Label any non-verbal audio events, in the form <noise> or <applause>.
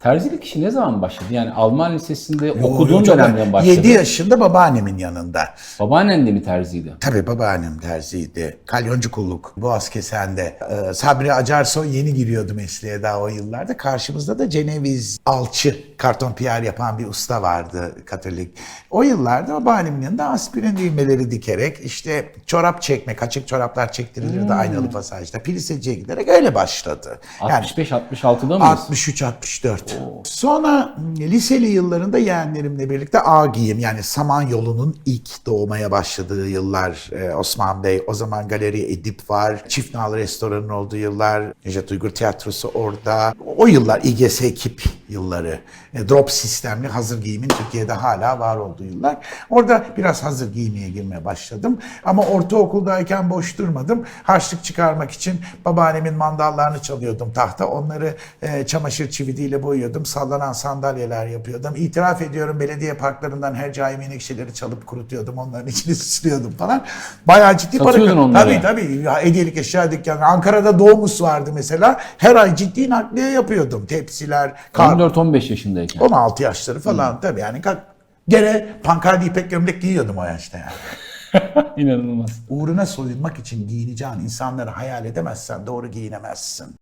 Terzilik işi ne zaman başladı? Yani Alman lisesinde Yo, okuduğun yo, dönemden başladı. 7 yaşında babaannemin yanında. Babaannen de mi terziydi? Tabii babaannem terziydi. Kalyoncu kulluk. Boğaz Kesen'de. Ee, Sabri Acarsoy yeni giriyordu mesleğe daha o yıllarda. Karşımızda da Ceneviz Alçı karton PR yapan bir usta vardı Katolik. O yıllarda babaannemin yanında aspirin düğmeleri dikerek işte çorap çekme, kaçık çoraplar çektirilirdi aynalı pasajda. Piliseciye giderek öyle başladı. Yani 65-66'da mıyız? 63-64. Sonra m, liseli yıllarında yeğenlerimle birlikte A giyim yani Samanyolu'nun ilk doğmaya başladığı yıllar e, Osman Bey. O zaman Galeri Edip var. Çift Nal Restoran'ın olduğu yıllar. Necdet Uygur Tiyatrosu orada. O yıllar İGS ekip yılları. E, drop sistemli hazır giyimin Türkiye'de hala var olduğu yıllar. Orada biraz hazır giyimeye girmeye başladım. Ama ortaokuldayken boş durmadım. Harçlık çıkarmak için babaannemin mandallarını çalıyordum tahta. Onları e, çamaşır çividiyle boyuyordum. Sallanan sandalyeler yapıyordum. İtiraf ediyorum belediye parklarından her cai menekşeleri çalıp kurutuyordum. Onların içini <laughs> süslüyordum falan. Bayağı ciddi para. Satıyordun onları. Tabii tabii. Ya, hediyelik eşya dükkanı. Ankara'da Doğumus vardı mesela. Her ay ciddi nakliye yapıyordum. Tepsiler, kar, 14-15 yaşındayken. 16 yaşları falan tabii yani gene pankardi ipek gömlek giyiyordum o yaşta yani. <laughs> İnanılmaz. Uğruna soyunmak için giyineceğin insanları hayal edemezsen doğru giyinemezsin.